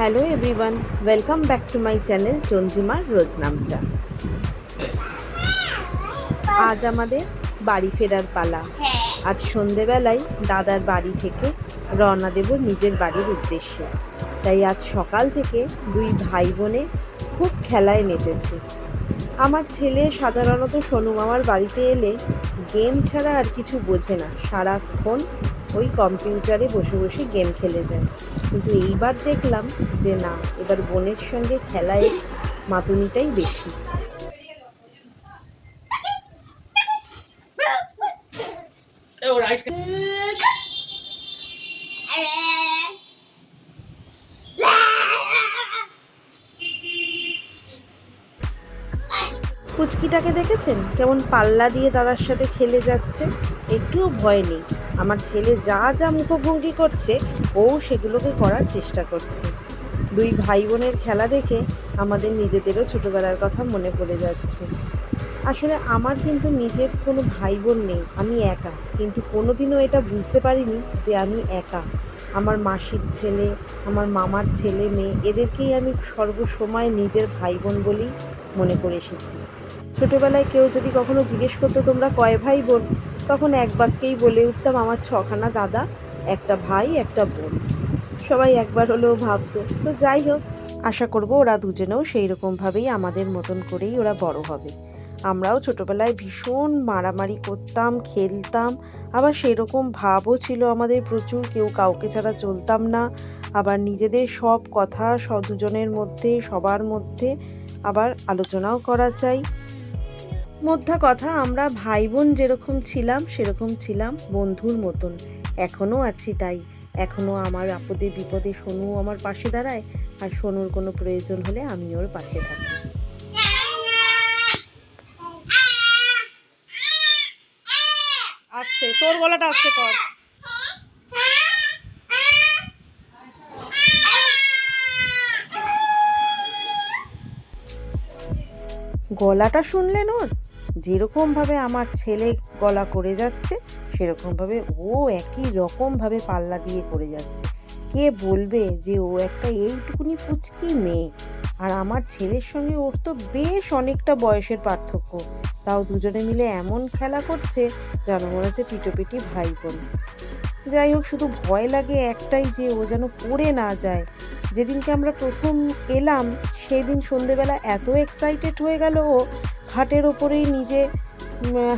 Hello everyone welcome back to my channel চঞ্জিমার রোজ নামচা আজ আমাদের বাড়ি ফেরার পালা। আজ সন্ধেবেলায় দাদার বাড়ি থেকে রওনা দেব নিজের বাড়ির উদ্দেশ্যে। তাই আজ সকাল থেকে দুই ভাই বোনে খুব খেলায় মেতেছে আমার ছেলে সাধারণত সোনু মামার বাড়িতে এলে গেম ছাড়া আর কিছু বোঝে না। সারাক্ষণ ওই কম্পিউটারে বসে বসে গেম খেলে যায়। কিন্তু এইবার দেখলাম যে না এবার বোনের সঙ্গে খেলায় মাতুনিটাই বেশি। পুচকিটাকে দেখেছেন? কেমন পাল্লা দিয়ে দাদার সাথে খেলে যাচ্ছে? একটুও ভয় নেই। আমার ছেলে যা যা মুখভঙ্গি করছে, ও সেগুলোকে করার চেষ্টা করছে। দুই ভাই বোনের খেলা দেখে আমাদের নিজেদেরও ছোটোবেলার কথা মনে পড়ে যাচ্ছে। আসলে আমার কিন্তু নিজের কোনো ভাই বোন নেই, আমি একা। কিন্তু কোনোদিনও এটা বুঝতে পারিনি যে আমি একা। আমার মাসির ছেলে, আমার মামার ছেলে মেয়ে, এদেরকেই আমি সর্বসময় নিজের ভাই বোন বলেই মনে করে এসেছি। ছোটোবেলায় কেউ যদি কখনো জিজ্ঞেস করতো, তোমরা কয় ভাই বোন তখন এক বাক্যেই বলে উঠতাম, আমার ছখানা দাদা, একটা ভাই, একটা বোন। সবাই একবার হলেও ভাবতো। তো যাই হোক, আশা করব ওরা দুজনেও সেই রকমভাবেই আমাদের মতন করেই ওরা বড় হবে। আমরাও ছোটোবেলায় ভীষণ মারামারি করতাম, খেলতাম। আবার সেরকম ভাবও ছিল আমাদের প্রচুর, কেউ কাউকে ছাড়া চলতাম না। আবার নিজেদের সব কথা দুজনের মধ্যে, সবার মধ্যে আবার আলোচনাও করা চাই মধ্যা কথা, আমরা ভাই বোন যেরকম ছিলাম, সেরকম ছিলাম বন্ধুর মতন। এখনও আছি তাই। এখনও আমার আপদে বিপদে সোনু আমার পাশে দাঁড়ায়। আর সোনুর কোনো প্রয়োজন হলে আমি ওর পাশে থাকি। তোর গলাটা আসতে কর। গলাটা শুনলেন ওর যেরকমভাবে আমার ছেলে গলা করে যাচ্ছে, সেরকমভাবে ও একই রকমভাবে পাল্লা দিয়ে করে যাচ্ছে। কে বলবে যে ও একটা এইটুকুনি পুচকি মেয়ে? আর আমার ছেলের সঙ্গে ওর তো বেশ অনেকটা বয়সের পার্থক্য। তাও দুজনে মিলে এমন খেলা করছে যেন মনে হচ্ছে পিটোপিটি ভাই বোন যাই হোক, শুধু ভয় লাগে একটাই যে ও যেন পড়ে না যায়। যেদিনকে আমরা প্রথম এলাম সেই দিন সন্ধেবেলা এত এক্সাইটেড হয়ে গেল ও, খাটের ওপরেই নিজে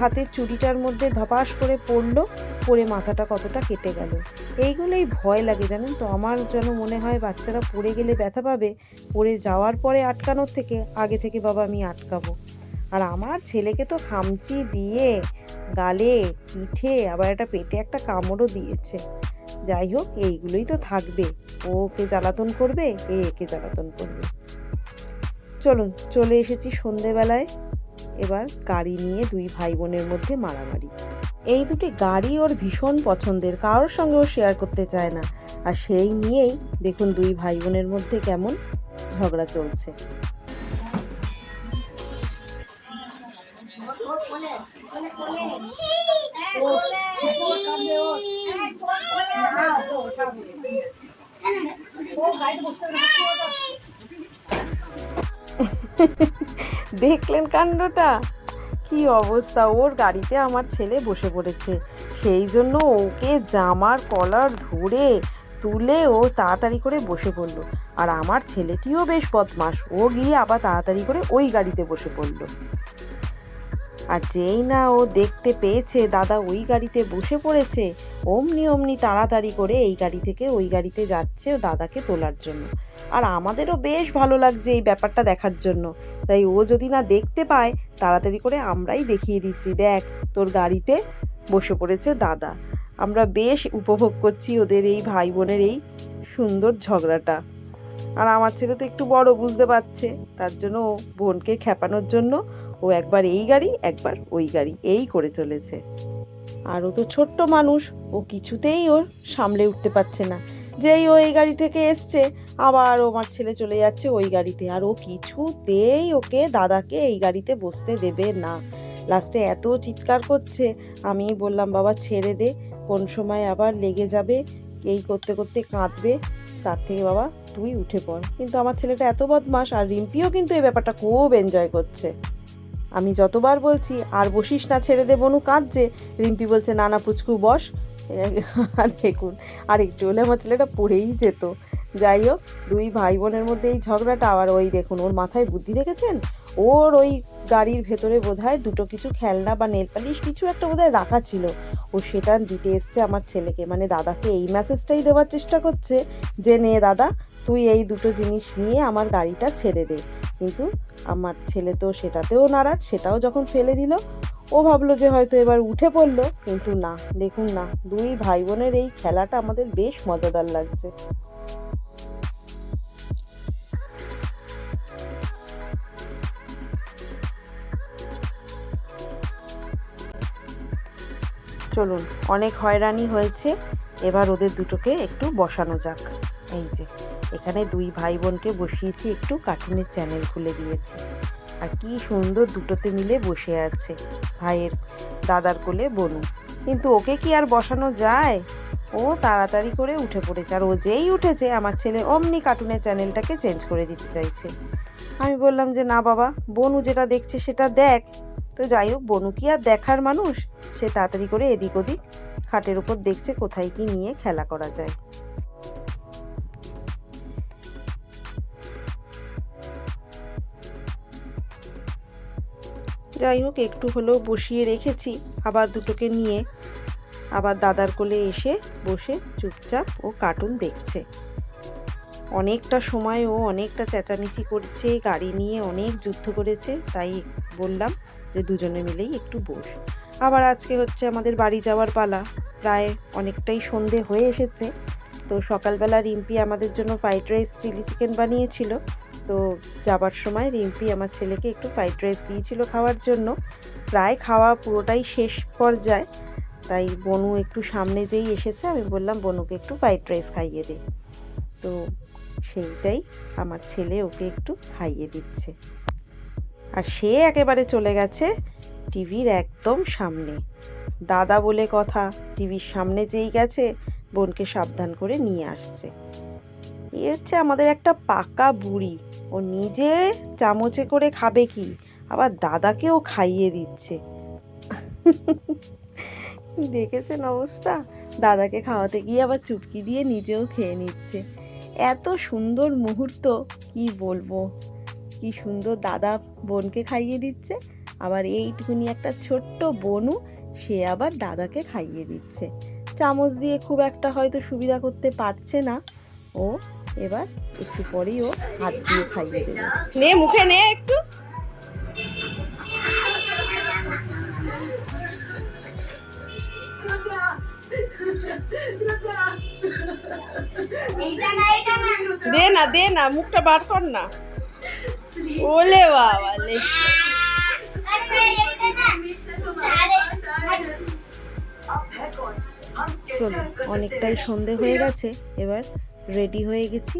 হাতের চুড়িটার মধ্যে ধপাস করে পড়ল পরে মাথাটা কতটা কেটে গেল। এইগুলোই ভয় লাগে জানেন তো? আমার যেন মনে হয় বাচ্চারা পড়ে গেলে ব্যথা পাবে, পড়ে যাওয়ার পরে আটকানোর থেকে, আগে থেকে বাবা আমি আটকাবো। আর আমার ছেলেকে তো খামচি দিয়ে গালে, পিঠে, আবার একটা পেটে একটা কামড়ও দিয়েছে। যাই হোক, এইগুলোই তো থাকবে। ও ওকে জ্বালাতন করবে, এ একে জ্বালাতন করবে। চলুন, চলে এসেছি সন্ধেবেলায়। এবার গাড়ি নিয়ে দুই ভাই বোনের মধ্যে মারামারি। এই দুটি গাড়ি ওর ভীষণ পছন্দের, কারোর সঙ্গে ও শেয়ার করতে চায় না। আর সেই নিয়েই দেখুন দুই ভাই বোনের মধ্যে কেমন ঝগড়া চলছে। দেখলেন কাণ্ডটা? কি অবস্থা? ওর গাড়িতে আমার ছেলে বসে পড়েছে। সেই জন্য ওকে জামার কলার ধরে তুলে ও তাড়াতাড়ি করে বসে পড়ল। আর আমার ছেলেটিও বেশ বদমাস ও গিয়ে আবার তাড়াতাড়ি করে ওই গাড়িতে বসে পড়ল। আর যেই না ও দেখতে পেয়েছে দাদা ওই গাড়িতে বসে পড়েছে, অমনি অমনি তাড়াতাড়ি করে এই গাড়ি থেকে ওই গাড়িতে যাচ্ছে ও দাদাকে তোলার জন্য। আর আমাদেরও বেশ ভালো লাগছে এই ব্যাপারটা দেখার জন্য। তাই ও যদি না দেখতে পায়, তাড়াতাড়ি করে আমরাই দেখিয়ে দিচ্ছি। দেখ, তোর গাড়িতে বসে পড়েছে দাদা। আমরা বেশ উপভোগ করছি ওদের এই ভাই বোনের এই সুন্দর ঝগড়াটা। আর আমার ছেলে তো একটু বড়, বুঝতে পারছে। তার জন্য ও বোনকে খেপানোর জন্য ও একবার এই গাড়ি, একবার ওই গাড়ি, এই করে চলেছে। আর ও তো ছোট্ট মানুষ, ও কিছুতেই ওর সামলে উঠতে পারছে না। যেই ও এই গাড়ি থেকে এসছে আবার আমার ছেলে চলে যাচ্ছে ওই গাড়িতে। আর ও কিছুতেই ওকে, দাদাকে এই গাড়িতে বসতে দেবে না। লাস্টে এত চিৎকার করছে। আমি বললাম, বাবা, ছেড়ে দে। কোন সময় আবার লেগে যাবে, এই করতে করতে কাঁদবে। তার থেকে বাবা, তুই উঠে পড়। কিন্তু আমার ছেলেটা এত বদমাস আর রিম্পিও কিন্তু এই ব্যাপারটা খুব এনজয় করছে। আমি যতবার বলছি, আর বসিস না, ছেড়ে দে, বনু কাঁদছে। রিম্পি বলছে, না না, পুচকু, বস। আর দেখুন, আর একটু হলে আমার ছেলেটা পড়েই যেত। যাই হোক, দুই ভাই বোনের মধ্যে এই ঝগড়াটা আবার ওই দেখুন, ওর মাথায় বুদ্ধি দেখেছেন? ওর ওই গাড়ির ভেতরে বোধহয় দুটো কিছু খেলনা বা নেল পালিশ কিছু একটা বোধহয় রাখা ছিল। ও সেটা দিতে এসছে আমার ছেলেকে। মানে দাদাকে এই মেসেজটাই দেওয়ার চেষ্টা করছে যে, নে দাদা, তুই এই দুটো জিনিস নিয়ে আমার গাড়িটা ছেড়ে দে। কিন্তু আমার ছেলে তো সেটাতেও নারাজ, সেটাও যখন ফেলে দিল, ও ভাবলো যে হয়তো এবার উঠে পড়ল। কিন্তু না, দেখুন না, দুই ভাই বোনের এই খেলাটা আমাদের বেশ মজাদার লাগছে। চলুন, অনেক হয়রানি হয়েছে। এবার ওদের দুটোকে একটু বসানো যাক। এই যে, এখানে দুই ভাই বোনকে বসিয়েছি, একটু কার্টুনের চ্যানেল খুলে দিয়েছি। আর কি সুন্দর দুটোতে মিলে বসে আছে ভাইয়ের দাদার কোলে বনু। কিন্তু ওকে কি আর বসানো যায়? ও তাড়াতাড়ি করে উঠে পড়েছে। আর ও যেই উঠেছে, আমার ছেলে অমনি কার্টুনের চ্যানেলটাকে চেঞ্জ করে দিতে চাইছে। আমি বললাম যে, না বাবা, বনু যেটা দেখছে সেটা দেখ। তো যাই হোক, বনু কি আর দেখার মানুষ? সে তাড়াতাড়ি করে এদিক ওদিক খাটের উপর দেখছে কোথায় কি নিয়ে খেলা করা যায়। যাই হোক, একটু হলেও বসিয়ে রেখেছি, আবার দুটোকে নিয়ে। আবার দাদার কোলে এসে বসে চুপচাপ ও কার্টুন দেখছে। অনেকটা সময় ও অনেকটা চেঁচামেচি করছে, গাড়ি নিয়ে অনেক যুদ্ধ করেছে, তাই বললাম যে দুজনে মিলেই একটু বস। আবার আজকে হচ্ছে আমাদের বাড়ি যাওয়ার পালা। প্রায় অনেকটাই সন্ধে হয়ে এসেছে। তো সকালবেলা রিম্পি আমাদের জন্য ফ্রাইড রাইস, চিলি চিকেন বানিয়েছিল। তো যাবার সময় রিম্পি আমার ছেলেকে একটু ফ্রাইড রাইস দিয়েছিল খাওয়ার জন্য। প্রায় খাওয়া পুরোটাই শেষ পর্যায়ে। তাই বনু একটু সামনে যেই এসেছে, আমি বললাম, বনুকে একটু ফ্রাইড রাইস খাইয়ে দে। তো সেইটাই আমার ছেলে ওকে একটু খাইয়ে দিচ্ছে। আর সে একেবারে চলে গেছে টিভির একদম সামনে। দাদা বলে কথা, টিভির সামনে যেই গেছে, বোনকে সাবধান করে নিয়ে আসছে। এ হচ্ছে আমাদের একটা পাকা বুড়ি। ও নিজে চামচে করে খাবে কি? আবার দাদাকেও খাইয়ে দিচ্ছে। দেখেছেন অবস্থা? দাদাকে খাওয়াতে গিয়ে আবার চুটকি দিয়ে নিজেও খেয়ে নিচ্ছে। এত সুন্দর মুহূর্ত, কি বলব? কি সুন্দর দাদা বোনকে খাইয়ে দিচ্ছে। আবার এইটুকুনি একটা ছোট্ট বনু সে আবার দাদাকে খাইয়ে দিচ্ছে। চামচ দিয়ে খুব একটা হয়তো সুবিধা করতে পারছে না। ও এবার একটু পরেই ও হাত দিয়ে খাইয়ে দেবে। নে মুখে নে একটু। দে না দে না মুখটা বার কর না। ওলে বাবা চলো, অনেকটাই সন্ধে হয়ে গেছে, এবার রেডি হয়ে গেছি,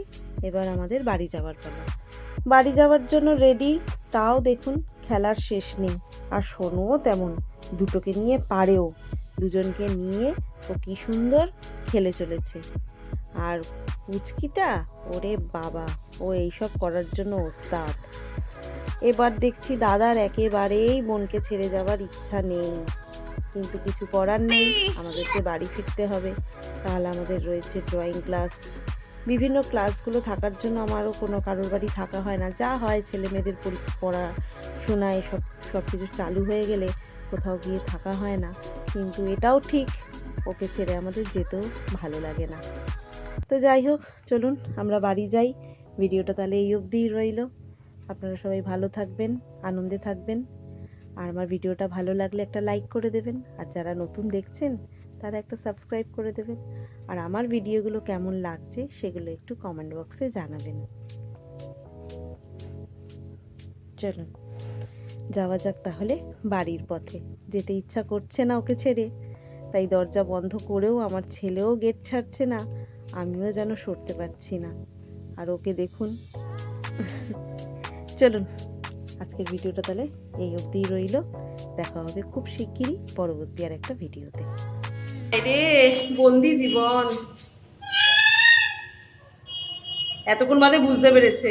এবার আমাদের বাড়ি যাওয়ার পালা। বাড়ি যাওয়ার জন্য রেডি তাও দেখুন, খেলার শেষ নেই। আর সোনুও তেমন, দুটোকে নিয়ে পারেও, দুজনকে নিয়ে ও কি সুন্দর খেলে চলেছে। আর পুচকিটা? ওরে বাবা, ও এইসব করার জন্য ওস্তাদ। এবার দেখছি দাদার একেবারেই মনকে ছেড়ে যাওয়ার ইচ্ছা নেই। কিন্তু কিছু করার নেই, আমাদেরকে বাড়ি ফিরতে হবে। তাহলে আমাদের রয়েছে ড্রয়িং ক্লাস বিভিন্ন ক্লাসগুলো থাকার জন্য আমারও কোনো কারোর বাড়ি থাকা হয় না। যা হয় ছেলে মেয়েদের পড়াশোনা এসব সব কিছু চালু হয়ে গেলে কোথাও গিয়ে থাকা হয় না। কিন্তু এটাও ঠিক, ওকে ছেড়ে আমাদের যেতেও ভালো লাগে না। তো যাই হোক, চলুন আমরা বাড়ি যাই। ভিডিওটা তাহলে এই অবধিই রইল। আপনারা সবাই ভালো থাকবেন, আনন্দে থাকবেন। আর আমার ভিডিওটা ভালো লাগলে একটা লাইক করে দেবেন। আর যারা নতুন দেখছেন, তারা একটা সাবস্ক্রাইব করে দেবেন। আর আমার ভিডিওগুলো কেমন লাগছে, সেগুলো একটু কমেন্ট বক্সে জানাবেন। চলুন, যাওয়া যাক তাহলে বাড়ির পথে। যেতে ইচ্ছা করছে না ওকে ছেড়ে। তাই দরজা বন্ধ করেও আমার ছেলেও গেট ছাড়ছে না। আমিও যেন সরতে পারছি না। আর ওকে দেখুন। চলুন, আজকের ভিডিওটা তাহলে এই অবধি রইল। দেখা হবে খুব শিগগিরই পরবর্তী আর একটা ভিডিওতে। বন্দি জীবন। এতক্ষণ বাদে বুঝতে পেরেছে।